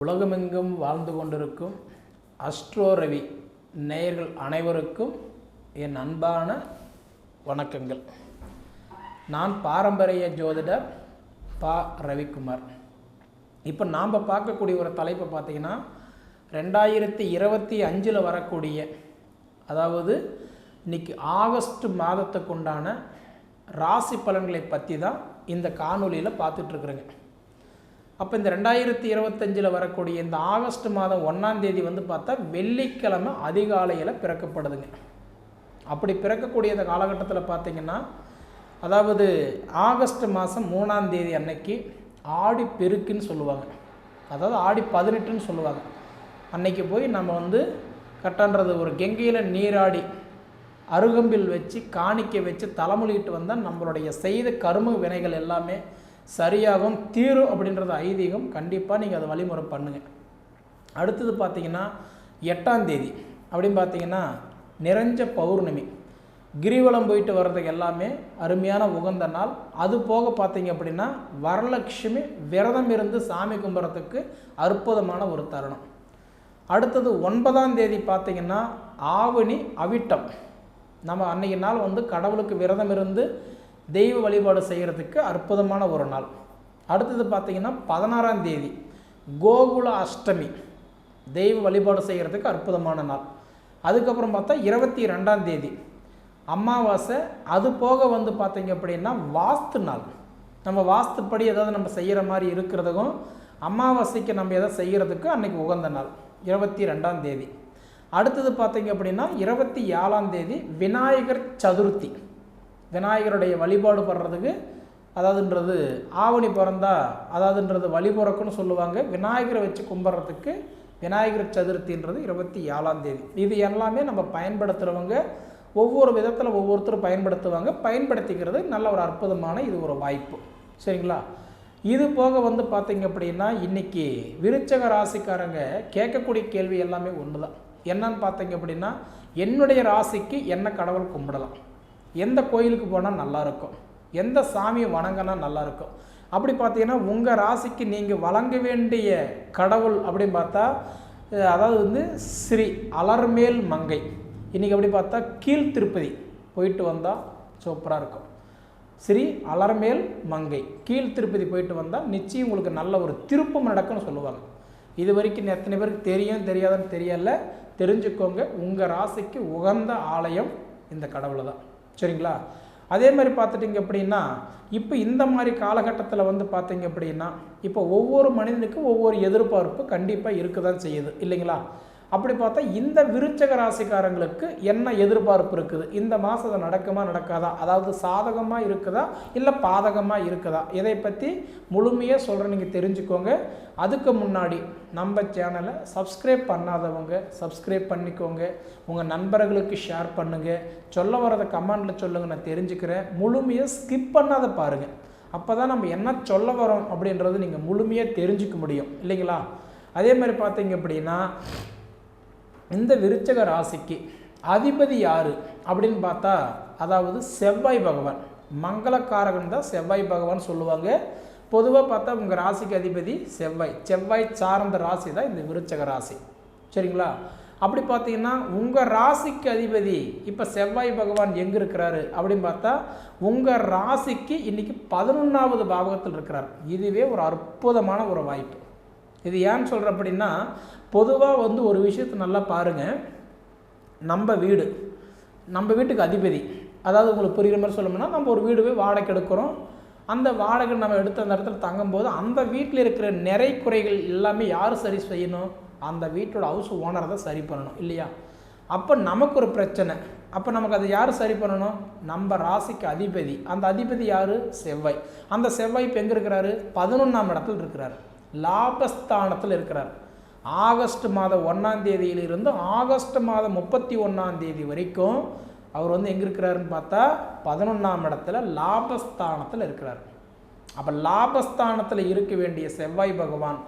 உலகமெங்கும் வாழ்ந்து கொண்டிருக்கும் அஸ்ட்ரோ ரவி நேயர்கள் அனைவருக்கும் என் அன்பான வணக்கங்கள். நான் பாரம்பரிய ஜோதிடர் பா. ரவிக்குமார். இப்போ நாம் பார்க்கக்கூடிய ஒரு தலைப்பை பார்த்தீங்கன்னா ரெண்டாயிரத்தி இருபத்தி அஞ்சில் வரக்கூடிய அதாவது இன்னைக்கு ஆகஸ்ட் மாதத்துக்கு உண்டான ராசி பலன்களை பற்றி தான் இந்த காணொலியில் பார்த்துட்ருக்குறேங்க அப்போ இந்த ரெண்டாயிரத்தி இருபத்தஞ்சில் வரக்கூடிய இந்த ஆகஸ்ட் மாதம் ஒன்றாம் தேதி வந்து பார்த்தா வெள்ளிக்கிழமை அதிகாலையில் பிறக்கப்படுதுங்க. அப்படி பிறக்கக்கூடிய இந்த காலகட்டத்தில் பார்த்தீங்கன்னா அதாவது ஆகஸ்ட் மாதம் மூணாம் தேதி அன்னைக்கு ஆடி பெருக்குன்னு சொல்லுவாங்க. அதாவது ஆடி பதினெட்டுன்னு சொல்லுவாங்க. அன்னைக்கு போய் நம்ம வந்து கட்டன்றது ஒரு கெங்கையில் நீராடி அருகம்பில் வச்சு காணிக்க வச்சு தலைமொழிட்டு வந்தால் நம்மளுடைய செய்த கரும வினைகள் எல்லாமே சரியாகும் தீரும் அப்படின்றது ஐதீகம் கண்டிப்பாக நீங்கள் அதை வழிமுறை பண்ணுங்கள் அடுத்தது பார்த்தீங்கன்னா எட்டாம் தேதி அப்படின்னு பார்த்தீங்கன்னா நிறைஞ்ச பௌர்ணமி. கிரிவலம் போயிட்டு வர்றதுக்கு எல்லாமே அருமையான உகந்த நாள். அது போக பார்த்தீங்க அப்படின்னா வரலட்சுமி விரதம் இருந்து சாமி கும்பிட்றதுக்கு அற்புதமான ஒரு தருணம். அடுத்தது ஒன்பதாம் தேதி பார்த்தீங்கன்னா ஆவணி அவிட்டம். நம்ம அன்றைக்கி நாள் வந்து கடவுளுக்கு விரதம் இருந்து தெய்வ வழிபாடு செய்கிறதுக்கு அற்புதமான ஒரு நாள். அடுத்தது பார்த்திங்கன்னா பதினாறாம் தேதி கோகுல அஷ்டமி. தெய்வ வழிபாடு செய்கிறதுக்கு அற்புதமான நாள். அதுக்கப்புறம் பார்த்தா இருபத்தி ரெண்டாம் தேதி அமாவாசை. அது போக வந்து பார்த்திங்க அப்படின்னா வாஸ்து நாள். நம்ம வாஸ்துப்படி ஏதாவது நம்ம செய்கிற மாதிரி இருக்கிறதுக்கும் அமாவாசைக்கு நம்ம எதாவது செய்கிறதுக்கு அன்றைக்கி உகந்த நாள் இருபத்தி ரெண்டாம் தேதி. அடுத்தது பார்த்திங்க அப்படின்னா இருபத்தி ஏழாம் தேதி விநாயகர் சதுர்த்தி. விநாயகருடைய வழிபாடு படுறதுக்கு அதாவதுன்றது ஆவணி பிறந்தா அதாவதுன்றது வழிபுறக்குன்னு சொல்லுவாங்க. விநாயகரை வச்சு கும்பிட்றதுக்கு விநாயகர் சதுர்த்தின்றது இருபத்தி ஏழாம் தேதி. இது எல்லாமே நம்ம பயன்படுத்துகிறவங்க ஒவ்வொரு விதத்தில் ஒவ்வொருத்தரும் பயன்படுத்துவாங்க. பயன்படுத்திக்கிறது நல்ல ஒரு அற்புதமான இது ஒரு வாய்ப்பு. சரிங்களா? இது போக வந்து பார்த்தீங்க அப்படின்னா இன்றைக்கி விருச்சக ராசிக்காரங்க கேட்கக்கூடிய கேள்வி எல்லாமே ஒன்று தான் என்னன்னு பார்த்தீங்க அப்படின்னா என்னுடைய ராசிக்கு என்ன கடவுள் கும்பிடலாம்? எந்த கோயிலுக்கு போனால் நல்லாயிருக்கும். எந்த சாமியை வணங்கினா நல்லாயிருக்கும். அப்படி பார்த்தீங்கன்னா உங்கள் ராசிக்கு நீங்கள் வழங்க வேண்டிய கடவுள் அப்படின்னு பார்த்தா அதாவது வந்து ஸ்ரீ அலர்மேல் மங்கை. இன்றைக்கி அப்படி பார்த்தா கீழ் திருப்பதி போயிட்டு வந்தால் சூப்பராக இருக்கும். ஸ்ரீ அலர்மேல் மங்கை. கீழ் திருப்பதி போயிட்டு வந்தால் நிச்சயம் உங்களுக்கு நல்ல ஒரு திருப்பம் நடக்கும்னு சொல்லுவாங்க. இது வரைக்கும் எத்தனை பேருக்கு தெரியும் தெரியாதுன்னு தெரியல. தெரிஞ்சுக்கோங்க. உங்கள் ராசிக்கு உகந்த ஆலயம் இந்த கடவுளை தான். சரிங்களா? அதே மாதிரி பார்த்துட்டிங்க அப்படின்னா இப்போ இந்த மாதிரி காலகட்டத்தில் வந்து பார்த்தீங்க அப்படின்னா இப்போ ஒவ்வொரு மனிதனுக்கும் ஒவ்வொரு எதிர்பார்ப்பு கண்டிப்பாக இருக்க தான் செய்யுது இல்லைங்களா? அப்படி பார்த்தா இந்த விருச்சக ராசிக்காரங்களுக்கு என்ன எதிர்பார்ப்பு இருக்குது? இந்த மாதம் நடக்குமா நடக்காதா? அதாவது சாதகமாக இருக்குதா இல்லை பாதகமாக இருக்குதா? இதை பற்றி முழுமையாக சொல்கிற நீங்கள் தெரிஞ்சுக்கோங்க. அதுக்கு முன்னாடி நம்ம சேனலை சப்ஸ்கிரைப் பண்ணாதவங்க சப்ஸ்கிரைப் பண்ணிக்கோங்க. உங்கள் நண்பர்களுக்கு ஷேர் பண்ணுங்கள் சொல்ல வரதை கமெண்டில் சொல்லுங்கள் நான் தெரிஞ்சுக்கிறேன். முழுமையாக ஸ்கிப் பண்ணாத பாருங்கள் அப்போ தான் நம்ம என்ன சொல்ல வரோம் அப்படின்றது நீங்கள் முழுமையாக தெரிஞ்சுக்க முடியும். இல்லைங்களா? அதே மாதிரி பார்த்தீங்க அப்படின்னா இந்த விருச்சக ராசிக்கு அதிபதி யார் அப்படின்னு பார்த்தா அதாவது செவ்வாய் பகவான். மங்களக்காரகன் தான் செவ்வாய் பகவான் சொல்லுவாங்க. பொதுவாக பார்த்தா உங்கள் ராசிக்கு அதிபதி செவ்வாய். செவ்வாய் சார்ந்த ராசி தான் இந்த விருச்சக ராசி. சரிங்களா? அப்படி பார்த்தீங்கன்னா உங்கள் ராசிக்கு அதிபதி இப்போ செவ்வாய் பகவான் எங்கே இருக்கிறாரு அப்படின்னு பார்த்தா உங்கள் ராசிக்கு இன்றைக்கி பதினொன்றாவது பாவகத்தில் இருக்கிறார். இதுவே ஒரு அற்புதமான ஒரு வாய்ப்பு. இது ஏன்னு சொல்கிற அப்படின்னா பொதுவாக வந்து ஒரு விஷயத்தை நல்லா பாருங்கள் நம்ம வீடு நம்ம வீட்டுக்கு அதிபதி அதாவது உங்களுக்கு புரிகிற மாதிரி சொல்லணும்னா நம்ம ஒரு வீடு போய் வாடகை எடுக்கிறோம். அந்த வாடகை நம்ம எடுத்து அந்த இடத்துல தங்கும்போது அந்த வீட்டில் இருக்கிற நிறை குறைகள் எல்லாமே யார் சரி செய்யணும்? அந்த வீட்டோட ஹவுஸ் ஓனரை தான் சரி பண்ணணும் இல்லையா? அப்போ நமக்கு ஒரு பிரச்சனை. அப்போ நமக்கு அதை யார் சரி பண்ணணும்? நம்ம ராசிக்கு அதிபதி. அந்த அதிபதி யார்? செவ்வாய். அந்த செவ்வாய் இப்போ எங்கே இருக்கிறாரு? பதினொன்றாம் இடத்துல இருக்கிறார். லாபஸ்தானத்தில் இருக்கிறார். ஆகஸ்ட் மாதம் ஒன்றாம் தேதியிலிருந்து ஆகஸ்ட் மாதம் முப்பத்தி ஒன்றாம் தேதி வரைக்கும் அவர் வந்து எங்கே இருக்கிறாருன்னு பார்த்தா பதினொன்றாம் இடத்துல லாபஸ்தானத்தில் இருக்கிறார். அப்போ லாபஸ்தானத்தில் இருக்க வேண்டிய செவ்வாய் பகவான்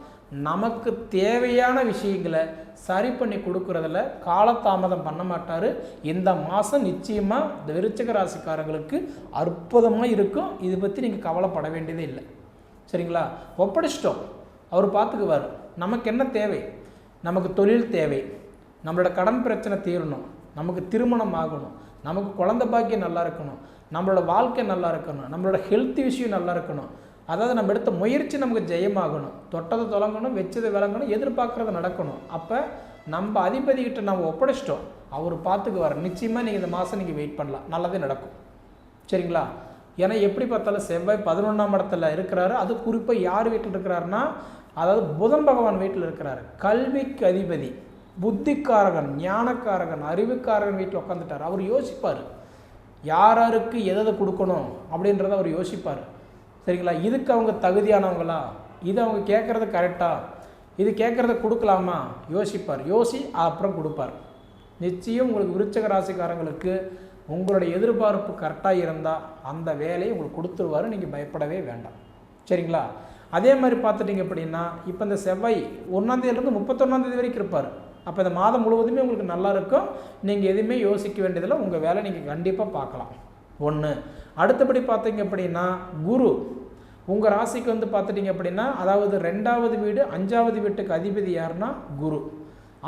நமக்கு தேவையான விஷயங்களை சரி பண்ணி கொடுக்குறதுல காலதாமதம் பண்ண மாட்டார். இந்த மாதம் நிச்சயமாக இந்த விருச்சக ராசிக்காரங்களுக்கு அற்புதமாக இருக்கும். இதை பற்றி நீங்கள் கவலைப்பட வேண்டியதே இல்லை. சரிங்களா? ஒப்படைச்சிட்டோம். அவர் பார்த்துக்குவார். நமக்கு என்ன தேவை? நமக்கு தொழில் தேவை. நம்மளோட கடன் பிரச்சனை தீரணும். நமக்கு திருமணம் ஆகணும். நமக்கு குழந்த பாக்கியம் நல்லா இருக்கணும். நம்மளோட வாழ்க்கை நல்லா இருக்கணும். நம்மளோட ஹெல்த் விஷயம் நல்லா இருக்கணும். அதாவது நம்ம எடுத்த முயற்சி நமக்கு ஜெயமாகணும். தொட்டதை தொடங்கணும் வச்சதை விளங்கணும் எதிர்பார்க்குறது நடக்கணும். அப்போ நம்ம அதிபதிகிட்ட நம்ம ஒப்படைச்சிட்டோம். அவர் பார்த்துக்குவார். நிச்சயமாக நீங்கள் இந்த மாதம் நீங்கள் வெயிட் பண்ணலாம். நல்லதே நடக்கும். சரிங்களா? ஏன்னா எப்படி பார்த்தாலும் செவ்வாய் பதினொன்றாம் இடத்துல இருக்கிறாரு. அது குறிப்பாக யார் வீட்டில் இருக்கிறாருன்னா அதாவது புதன் பகவான் வீட்டில் இருக்கிறார். கல்விக்கு அதிபதி புத்திக்காரகன் ஞானக்காரகன் அறிவுக்காரகன் வீட்டில் உட்காந்துட்டார் அவர் யோசிப்பார். யார் யாருக்கு எதை எதை கொடுக்கணும் அப்படின்றத அவர் யோசிப்பார். சரிங்களா? இதுக்கு அவங்க தகுதியானவங்களா? இது அவங்க கேட்குறது கரெக்டாக இது கேட்குறத கொடுக்கலாமா? யோசிப்பார். யோசி அப்புறம் கொடுப்பார். நிச்சயம் உங்களுக்கு விருச்சக ராசிக்காரங்களுக்கு உங்களுடைய எதிர்பார்ப்பு கரெக்டாக இருந்தால் அந்த வேலையை உங்களுக்கு கொடுத்துருவாரு. நீங்கள் பயப்படவே வேண்டாம். சரிங்களா? அதே மாதிரி பார்த்துட்டிங்க அப்படின்னா இப்போ இந்த செவ்வாய் ஒன்றாந்தேதியிலேருந்து முப்பத்தொன்னாந்தேதி வரைக்கும் இருப்பார். அப்போ இந்த மாதம் முழுவதுமே உங்களுக்கு நல்லா இருக்கும். நீங்கள் எதுவுமே யோசிக்க வேண்டியதில்லை. உங்கள் வேலை நீங்கள் கண்டிப்பாக பார்க்கலாம். ஒன்று அடுத்தபடி பார்த்தீங்க அப்படின்னா குரு. உங்கள் ராசிக்கு வந்து பார்த்துட்டிங்க அப்படின்னா அதாவது ரெண்டாவது வீடு அஞ்சாவது வீட்டுக்கு அதிபதி யாருன்னா குரு.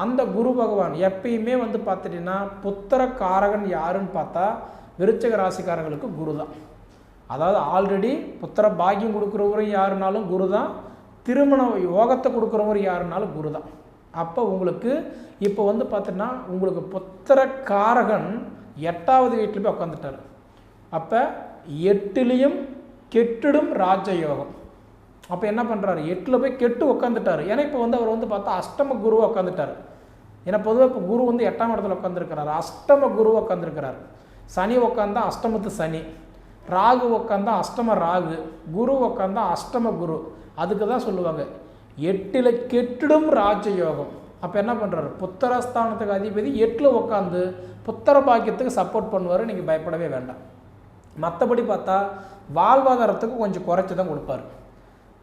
அந்த குரு பகவான் எப்பயுமே வந்து பார்த்துட்டிங்கன்னா புத்திர காரகன் யாருன்னு பார்த்தா விருச்சக ராசிக்காரங்களுக்கு குரு தான் அதாவது ஆல்ரெடி புத்திர பாக்கியம் கொடுக்குறவரும் யாருனாலும் குரு தான் திருமண யோகத்தை கொடுக்குறவரும் யாருனாலும் குரு தான் அப்போ உங்களுக்கு இப்போ வந்து பார்த்தீங்கன்னா உங்களுக்கு புத்திர காரகன் எட்டாவது வீட்டில் போய் உட்காந்துட்டார் அப்போ எட்டுலேயும் கெட்டிடும் ராஜயோகம். அப்போ என்ன பண்ணுறாரு எட்டில் போய் கெட்டு உட்காந்துட்டார் ஏன்னா இப்போ வந்து அவர் வந்து பார்த்தா அஷ்டம குரு உட்காந்துட்டார் ஏன்னா பொதுவாக இப்போ குரு வந்து எட்டாம் இடத்துல உட்காந்துருக்கிறார் அஷ்டம குரு உட்காந்துருக்கிறார் சனி உட்காந்தா அஷ்டமத்து சனி. ராகு உட்காந்தா அஷ்டம ராகு குரு உட்காந்தா அஷ்டம குரு. அதுக்கு தான் சொல்லுவாங்க. எட்டில் கெட்டிடும் ராஜயோகம். அப்போ என்ன பண்ணுறாரு புத்திரஸ்தானத்துக்கு அதிபதி எட்டில் உட்காந்து புத்திர பாக்கியத்துக்கு சப்போர்ட் பண்ணுவார். நீங்கள் பயப்படவே வேண்டாம். மற்றபடி பார்த்தா வாழ்வாதாரத்துக்கு கொஞ்சம் குறைச்சி தான் கொடுப்பார்.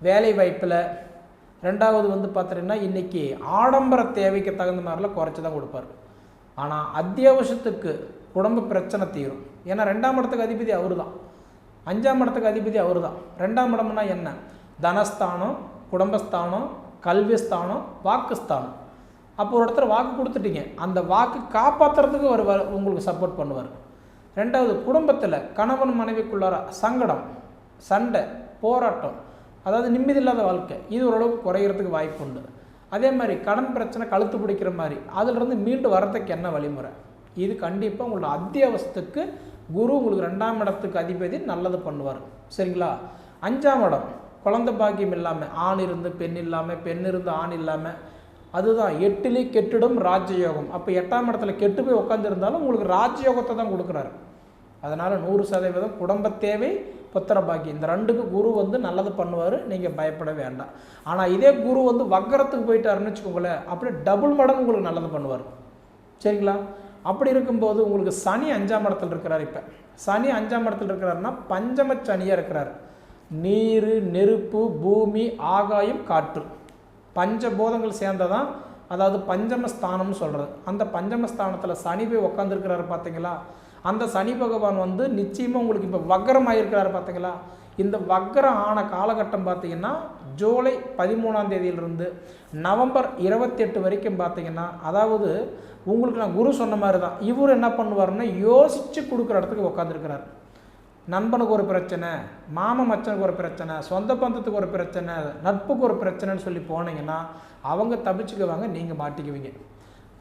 வேலை வாய்ப்பில் ரெண்டாவது வந்து பார்த்தீங்கன்னா இன்றைக்கி ஆடம்பர தேவைக்கு தகுந்த மாதிரிலாம் குறைச்சி தான் கொடுப்பார். ஆனால் அத்தியாவசியத்துக்கு குடும்ப பிரச்சனை தீரும். ஏன்னா ரெண்டாம் இடத்துக்கு அதிபதி அவர் தான் அஞ்சாம் இடத்துக்கு அதிபதி அவர் தான் ரெண்டாம் இடம்னா என்ன? தனஸ்தானம் குடும்பஸ்தானம் கல்விஸ்தானம் வாக்குஸ்தானம். அப்போ ஒரு இடத்துல வாக்கு கொடுத்துட்டீங்க. அந்த வாக்கு காப்பாற்றுறதுக்கு அவர் உங்களுக்கு சப்போர்ட் பண்ணுவார். ரெண்டாவது குடும்பத்தில் கணவன் மனைவிக்குள்ளார சங்கடம் சண்டை போராட்டம் அதாவது நிம்மதி இல்லாத வாழ்க்கை இது ஓரளவுக்கு குறையிறதுக்கு வாய்ப்பு உண்டு. அதே மாதிரி கடன் பிரச்சனை கழுத்து பிடிக்கிற மாதிரி அதிலிருந்து மீண்டு வர்றதுக்கு என்ன வழிமுறை? இது கண்டிப்பாக உங்களோட அத்தியாவசியத்துக்கு குரு உங்களுக்கு ரெண்டாம் இடத்துக்கு அதிபதி நல்லது பண்ணுவார். சரிங்களா? அஞ்சாம் இடம் குழந்தை பாக்கியம் இல்லாமல் ஆண் இருந்து பெண் இல்லாமல் பெண் இருந்து ஆண் இல்லாமல் அதுதான் எட்டிலே கெட்டிடும் ராஜயோகம். அப்போ எட்டாம் இடத்துல கெட்டு போய் உட்காந்துருந்தாலும் உங்களுக்கு ராஜயோகத்தை தான் கொடுக்குறாரு. அதனால் நூறு சதவீதம் குடும்ப தேவை புத்திர பாக்கியம். இந்த ரெண்டுக்கு குரு வந்து நல்லது பண்ணுவார் நீங்கள் பயப்பட வேண்டாம். ஆனால் இதே குரு வந்து வக்கரத்துக்கு போயிட்டாருன்னு வச்சுக்கோங்களேன் அப்படியே டபுள் மடங்கு உங்களுக்கு நல்லது பண்ணுவார். சரிங்களா? அப்படி இருக்கும்போது உங்களுக்கு சனி அஞ்சாம் இடத்துல இருக்கிறார் இப்போ. சனி அஞ்சாம் இடத்துல இருக்கிறாருன்னா பஞ்சம சனியாக இருக்கிறார். நீர் நெருப்பு பூமி ஆகாயம் காற்று. பஞ்சபூதங்கள் சேர்ந்ததான் அதாவது பஞ்சமஸ்தானம்னு சொல்கிறது அந்த பஞ்சமஸ்தானத்தில் சனி போய் உட்காந்துருக்கிறாரு பார்த்தீங்களா அந்த சனி பகவான் வந்து நிச்சயமாக உங்களுக்கு இப்போ வக்கரம் ஆகியிருக்கிறாரு பார்த்தீங்களா இந்த வக்கரம் ஆன காலகட்டம் பார்த்தீங்கன்னா ஜூலை பதிமூணாம் தேதியிலிருந்து நவம்பர் இருபத்தெட்டு வரைக்கும் பார்த்தீங்கன்னா அதாவது உங்களுக்கு நான் குரு சொன்ன மாதிரி தான் இவர் என்ன பண்ணுவாருன்னா யோசித்து கொடுக்குற இடத்துக்கு உட்காந்துருக்கிறார் நண்பனுக்கு ஒரு பிரச்சனை மாம மச்சனுக்கு ஒரு பிரச்சனை சொந்த பந்தத்துக்கு ஒரு பிரச்சனை நட்புக்கு ஒரு பிரச்சனைன்னு சொல்லி போனீங்கன்னா அவங்க தப்பிச்சுக்குவாங்க நீங்கள் மாட்டிக்குவீங்க.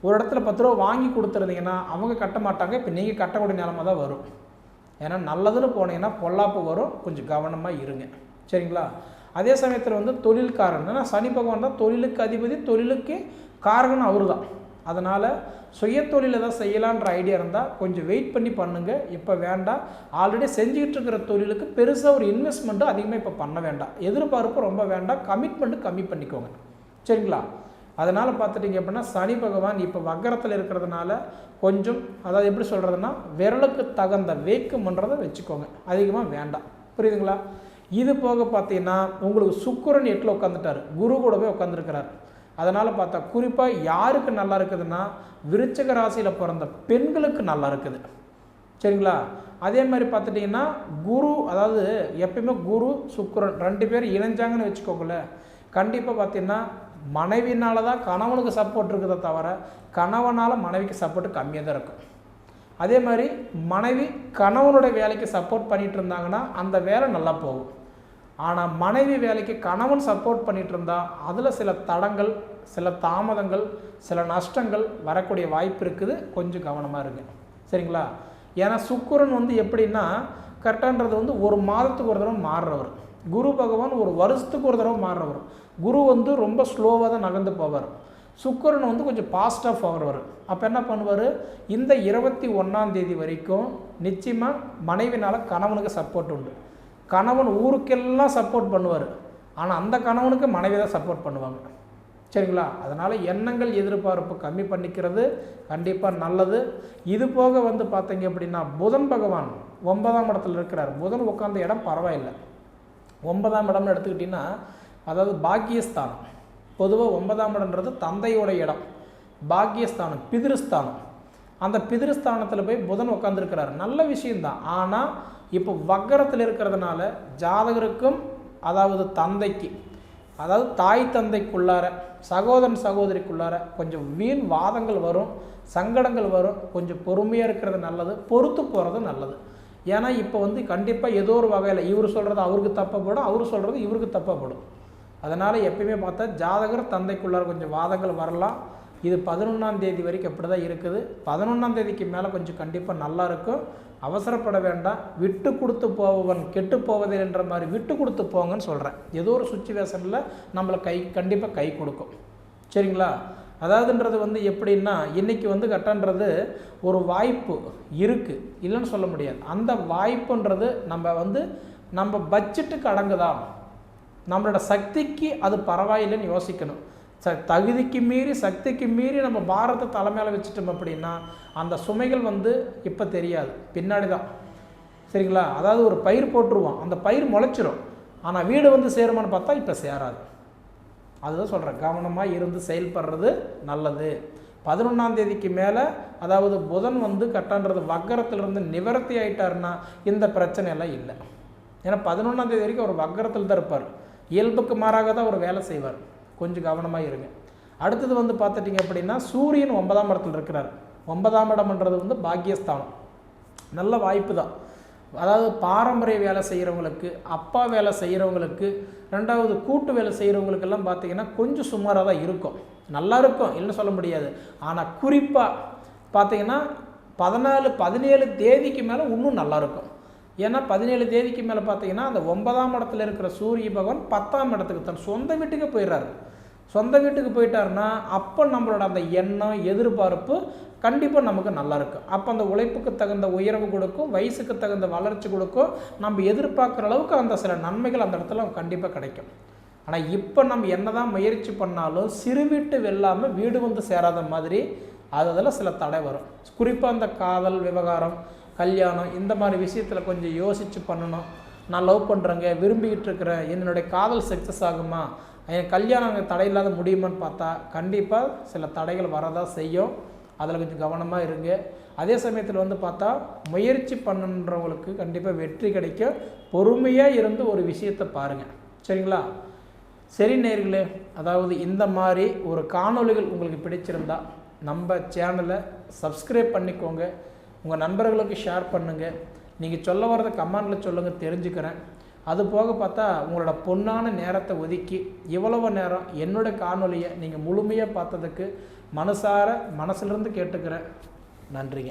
ஒரு இடத்துல பத்து ரூபா வாங்கி கொடுத்துருந்தீங்கன்னா அவங்க கட்ட மாட்டாங்க இப்போ நீங்கள் கட்டக்கூடிய நிலமை தான் வரும். ஏன்னா நல்லதுன்னு போனீங்கன்னா பொல்லாப்பு வரும் கொஞ்சம் கவனமாக இருங்க. சரிங்களா? அதே சமயத்தில் வந்து தொழில்காரன் ஏன்னா சனி பகவான் தான் தொழிலுக்கு அதிபதி தொழிலுக்கு காரகன் அவர் தான் அதனால் சுய தொழில் ஏதாவது செய்யலான்ற ஐடியா இருந்தால் கொஞ்சம் வெயிட் பண்ணி பண்ணுங்கள் இப்போ வேண்டாம் ஆல்ரெடி செஞ்சுக்கிட்டு இருக்கிற தொழிலுக்கு பெருசாக ஒரு இன்வெஸ்ட்மெண்ட்டும் அதிகமாக இப்போ பண்ண வேண்டாம். எதிர்பார்ப்பு ரொம்ப வேண்டாம். கமிட்மெண்ட்டு கம்மி பண்ணிக்கோங்க. சரிங்களா? அதனால் பார்த்துட்டிங்க அப்படின்னா சனி பகவான் இப்போ வக்கரத்தில் இருக்கிறதுனால கொஞ்சம் அதாவது எப்படி சொல்கிறதுனா விரலுக்கு தகுந்த வேக்குமன்றதை வச்சுக்கோங்க. அதிகமாக வேண்டாம். புரியுதுங்களா? இது போக பார்த்தீங்கன்னா உங்களுக்கு சுக்கரன் எட்டில் உட்காந்துட்டார் குரு கூட போய் உட்காந்துருக்கிறார் அதனால் பார்த்தா குறிப்பாக யாருக்கு நல்லா இருக்குதுன்னா விருச்சக ராசியில் பிறந்த பெண்களுக்கு நல்லா இருக்குது. சரிங்களா? அதே மாதிரி பார்த்துட்டிங்கன்னா குரு அதாவது எப்பயுமே குரு சுக்கரன் ரெண்டு பேரும் இணைஞ்சாங்கன்னு வச்சுக்கோங்களேன். கண்டிப்பாக பார்த்தீங்கன்னா மனைவினால தான் கணவனுக்கு சப்போர்ட் இருக்குதே தவிர கணவனால் மனைவிக்கு சப்போர்ட் கம்மியாக தான் இருக்கும். அதே மாதிரி மனைவி கணவனுடைய வேலைக்கு சப்போர்ட் பண்ணிட்டு இருந்தாங்கன்னா அந்த வேலை நல்லா போகும். ஆனால் மனைவி வேலைக்கு கணவன் சப்போர்ட் பண்ணிட்டு இருந்தால் அதில் சில தடங்கள் சில தாமதங்கள் சில நஷ்டங்கள் வரக்கூடிய வாய்ப்பு இருக்குது. கொஞ்சம் கவனமாக இருங்க. சரிங்களா? ஏன்னா சுக்குரன் வந்து எப்படின்னா கரெக்டான்றது வந்து ஒரு மாதத்துக்கு ஒரு தடவை மாறுறவர். குரு பகவான் ஒரு வருஷத்துக்கு ஒரு தடவை மாறுறவர். குரு வந்து ரொம்ப ஸ்லோவாக தான் நகர்ந்து போவார். சுக்கரன் வந்து கொஞ்சம் பாஸ்டாக போகிறவர் அப்போ என்ன பண்ணுவார்? இந்த இருபத்தி ஒன்றாம் தேதி வரைக்கும் நிச்சயமாக மனைவினால் கணவனுக்கு சப்போர்ட் உண்டு. கணவன் ஊருக்கெல்லாம் சப்போர்ட் பண்ணுவார். ஆனால் அந்த கணவனுக்கு மனைவி தான் சப்போர்ட் பண்ணுவாங்க. சரிங்களா? அதனால் எண்ணங்கள் எதிர்பார்ப்பு கம்மி பண்ணிக்கிறது கண்டிப்பாக நல்லது. இது போக வந்து பார்த்தீங்க அப்படின்னா புதன் பகவான் ஒன்பதாம் இடத்துல இருக்கிறார். புதன் உட்காந்த இடம் பரவாயில்லை. ஒன்பதாம் இடம்னு எடுத்துக்கிட்டிங்கன்னா அதாவது பாக்கியஸ்தானம். பொதுவாக ஒன்பதாம் இடம்ன்றது தந்தையோட இடம். பாக்கியஸ்தானம் பிதிருஸ்தானம். அந்த பிதிருஸ்தானத்தில் போய் புதன் உட்காந்துருக்கிறார் நல்ல விஷயம்தான். ஆனால் இப்போ வக்கரத்தில் இருக்கிறதுனால ஜாதகருக்கும் அதாவது தந்தைக்கு அதாவது தாய் தந்தைக்குள்ளார சகோதரன் சகோதரிக்குள்ளார கொஞ்சம் வீண் வாதங்கள் வரும் சங்கடங்கள் வரும் கொஞ்சம் பொறுமையாக இருக்கிறது நல்லது பொறுத்து போகிறது நல்லது. ஏன்னா இப்போ வந்து கண்டிப்பாக ஏதோ ஒரு வகையில் இவர் சொல்கிறது அவருக்கு தப்பப்படும் அவர் சொல்கிறது இவருக்கு தப்பப்படும். அதனால் எப்பயுமே பார்த்தா ஜாதகர் தந்தைக்குள்ளார கொஞ்சம் வாதங்கள் வரலாம். இது பதினொன்றாம் தேதி வரைக்கும் அப்படி தான் இருக்குது. பதினொன்றாம் தேதிக்கு மேலே கொஞ்சம் கண்டிப்பாக நல்லா இருக்கும். அவசரப்பட வேண்டாம். விட்டு கொடுத்து போவன் கெட்டு போவதே என்ற மாதிரி விட்டு கொடுத்து போங்கன்னு சொல்கிறேன் ஏதோ ஒரு சுச்சுவேஷனில் நம்மளை கை கண்டிப்பாக கை கொடுக்கும். சரிங்களா? அதாவதுன்றது வந்து எப்படின்னா இன்றைக்கி வந்து கட்டன்றது ஒரு வாய்ப்பு இருக்குது இல்லைன்னு சொல்ல முடியாது. அந்த வாய்ப்புன்றது நம்ம வந்து நம்ம பட்ஜெட்டுக்கு அடங்குதான் நம்மளோட சக்திக்கு அது பரவாயில்லைன்னு யோசிக்கணும். ச தகுதிக்கு மீறி சக்திக்கு மீறி நம்ம பாரத்தை தலைமையில் வச்சுட்டோம் அப்படின்னா அந்த சுமைகள் வந்து இப்போ தெரியாது. பின்னாடி தான் சரிங்களா? அதாவது ஒரு பயிர் போட்டுருவோம். அந்த பயிர் முளைச்சிரும். ஆனால் வீடு வந்து சேருமான்னு பார்த்தா இப்போ சேராது. அதுதான் சொல்கிறேன் கவனமாக இருந்து செயல்படுறது நல்லது. பதினொன்றாம் தேதிக்கு மேலே அதாவது புதன் வந்து கட்டான்றது வக்கரத்திலிருந்து நிவர்த்தி ஆயிட்டாருன்னா இந்த பிரச்சனையெல்லாம் இல்லை. ஏன்னா பதினொன்றாம் தேதி வரைக்கும் அவர் வக்கரத்தில் தான் இருப்பார். இயல்புக்கு மாறாக தான் அவர் வேலை செய்வார். கொஞ்சம் கவனமாக இருங்க. அடுத்தது வந்து பார்த்துட்டிங்க அப்படின்னா சூரியன் ஒன்பதாம் இடத்துல இருக்கிறார். ஒன்பதாம் இடம்ன்றது வந்து பாக்கியஸ்தானம். நல்ல வாய்ப்பு தான். அதாவது பாரம்பரிய வேலை செய்கிறவங்களுக்கு அப்பா வேலை செய்கிறவங்களுக்கு ரெண்டாவது கூட்டு வேலை செய்கிறவங்களுக்கெல்லாம் பார்த்தீங்கன்னா கொஞ்சம் சுமாராக தான் இருக்கும். நல்லா இருக்கும் இல்லைன்னு சொல்ல முடியாது. ஆனால் குறிப்பாக பார்த்தீங்கன்னா பதினாலு பதினேழு தேதிக்கு மேலே இன்னும் நல்லாயிருக்கும் ஏன்னா பதினேழு தேதிக்கு மேலே பார்த்தீங்கன்னா அந்த ஒன்பதாம் இடத்துல இருக்கிற சூரிய பகவான் பத்தாம் இடத்துக்கு தன் சொந்த வீட்டுக்கு போயிடுறாரு. சொந்த வீட்டுக்கு போயிட்டாருன்னா அப்போ நம்மளோட அந்த எண்ணம் எதிர்பார்ப்பு கண்டிப்பாக நமக்கு நல்லாயிருக்கும் அப்போ அந்த உழைப்புக்கு தகுந்த உயர்வு கொடுக்கும் வயசுக்கு தகுந்த வளர்ச்சி கொடுக்கும். நம்ம எதிர்பார்க்குற அளவுக்கு அந்த சில நன்மைகள் அந்த இடத்துல கண்டிப்பாக கிடைக்கும். ஆனால் இப்போ நம்ம என்னதான் முயற்சி பண்ணாலும் சிறு வீட்டு வெல்லாமல் வீடு வந்து சேராத மாதிரி அதில் சில தடை வரும். குறிப்பாக அந்த காதல் விவகாரம் கல்யாணம் இந்த மாதிரி விஷயத்தில் கொஞ்சம் யோசித்து பண்ணணும். நான் லவ் பண்ணுறேங்க விரும்பிக்கிட்டு இருக்கிறேன் என்னுடைய காதல் சக்ஸஸ் ஆகுமா? என் கல்யாணம் தடை இல்லாத முடியுமான்னு பார்த்தா கண்டிப்பாக சில தடைகள் வரதான் செய்யும். அதில் கொஞ்சம் கவனமாக இருங்க. அதே சமயத்தில் வந்து பார்த்தா முயற்சி பண்ணுன்றவங்களுக்கு கண்டிப்பாக வெற்றி கிடைக்கும். பொறுமையாக இருந்து ஒரு விஷயத்தை பாருங்கள் சரிங்களா? சரி நேர்களே அதாவது இந்த மாதிரி ஒரு காணொளிகள் உங்களுக்கு பிடிச்சிருந்தா நம்ம சேனலை சப்ஸ்கிரைப் பண்ணிக்கோங்க. உங்கள் நண்பர்களுக்கு ஷேர் பண்ணுங்கள் நீங்கள் சொல்ல வரதை கமெண்டில் சொல்லுங்கள் தெரிஞ்சுக்கிறேன். அது போக பார்த்தா உங்களோட பொன்னான நேரத்தை ஒதுக்கி இவ்வளவு நேரம் என்னோட காணொலியை நீங்கள் முழுமையாக பார்த்ததுக்கு மனசார மனசுலேருந்து கேட்டுக்கிறேன் நன்றிங்க.